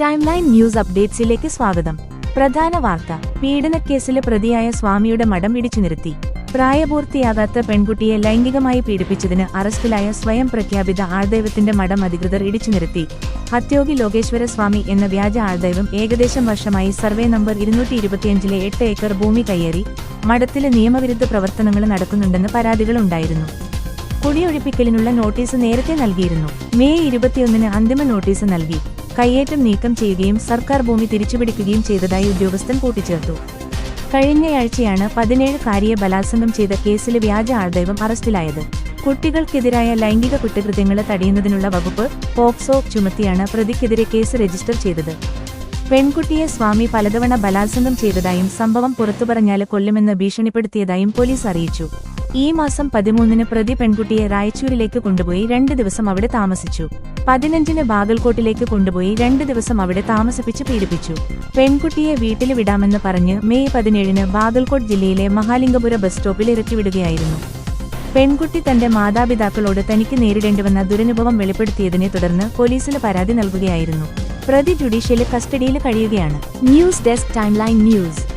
Time line news അപ്ഡേറ്റ്സിലേക്ക് സ്വാഗതം. പ്രധാന വാർത്ത. പീഡനക്കേസിലെ പ്രതിയായ സ്വാമിയുടെ മഠം ഇടിച്ചു നിർത്തി. പ്രായപൂർത്തിയാകാത്ത പെൺകുട്ടിയെ ലൈംഗികമായി പീഡിപ്പിച്ചതിന് അറസ്റ്റിലായ സ്വയം പ്രഖ്യാപിത ആൾദൈവത്തിന്റെ മഠം അധികൃതർ ഇടിച്ചു നിർത്തി. ഹത്യോഗി ലോകേശ്വര സ്വാമി എന്ന വ്യാജ ആൾദൈവം ഏകദേശം വർഷമായി സർവേ നമ്പർ ഇരുന്നൂറ്റി ഇരുപത്തിയഞ്ചിലെ എട്ട് ഏക്കർ ഭൂമി കയ്യേറി മഠത്തിലെ നിയമവിരുദ്ധ പ്രവർത്തനങ്ങൾ നടക്കുന്നുണ്ടെന്ന് പരാതികളുണ്ടായിരുന്നു. കുടിയൊഴിപ്പിക്കലിനുള്ള നോട്ടീസ് നേരത്തെ നൽകിയിരുന്നു. മെയ് ഇരുപത്തിയൊന്നിന് അന്തിമ നോട്ടീസ് നൽകി. കയ്യേറ്റം നീക്കം ചെയ്യുകയും സർക്കാർ ഭൂമി തിരിച്ചുപിടിക്കുകയും ചെയ്തതായി ഉദ്യോഗസ്ഥൻ കൂട്ടിച്ചേർത്തു. കഴിഞ്ഞയാഴ്ചയാണ് പതിനേഴുകാരിയെ ബലാത്സംഗം ചെയ്ത കേസിലെ വ്യാജ ആൾദൈവം അറസ്റ്റിലായത്. കുട്ടികൾക്കെതിരായ ലൈംഗിക കുറ്റകൃത്യങ്ങളെ തടയുന്നതിനുള്ള വകുപ്പ് പോക്സോ ചുമത്തിയാണ് പ്രതിക്കെതിരെ കേസ് രജിസ്റ്റർ ചെയ്തത്. പെൺകുട്ടിയെ സ്വാമി പലതവണ ബലാത്സംഗം ചെയ്തതായും സംഭവം പുറത്തുപറഞ്ഞാൽ കൊല്ലുമെന്ന് ഭീഷണിപ്പെടുത്തിയതായും പോലീസ് അറിയിച്ചു. ഈ മാസം പതിമൂന്നിന് പ്രതി പെൺകുട്ടിയെ റായച്ചൂരിലേക്ക് കൊണ്ടുപോയി രണ്ട് ദിവസം അവിടെ താമസിച്ചു. പതിനഞ്ചിന് ബാഗൽകോട്ടിലേക്ക് കൊണ്ടുപോയി രണ്ട് ദിവസം അവിടെ താമസിപ്പിച്ച് പീഡിപ്പിച്ചു. പെൺകുട്ടിയെ വീട്ടിൽ വിടാമെന്ന് പറഞ്ഞ് മെയ് പതിനേഴിന് ബാഗൽകോട്ട് ജില്ലയിലെ മഹാലിംഗപുര ബസ് സ്റ്റോപ്പിൽ ഇറക്കിവിടുകയായിരുന്നു പെൺകുട്ടി തന്റെ മാതാപിതാക്കളോട് തനിക്ക് നേരിടേണ്ടിവന്ന ദുരനുഭവം വെളിപ്പെടുത്തിയതിനെ തുടർന്ന് പോലീസിന് പരാതി നൽകുകയായിരുന്നു. പ്രതി ജുഡീഷ്യൽ കസ്റ്റഡിയിൽ കഴിയുകയാണ്. News desk timeline news.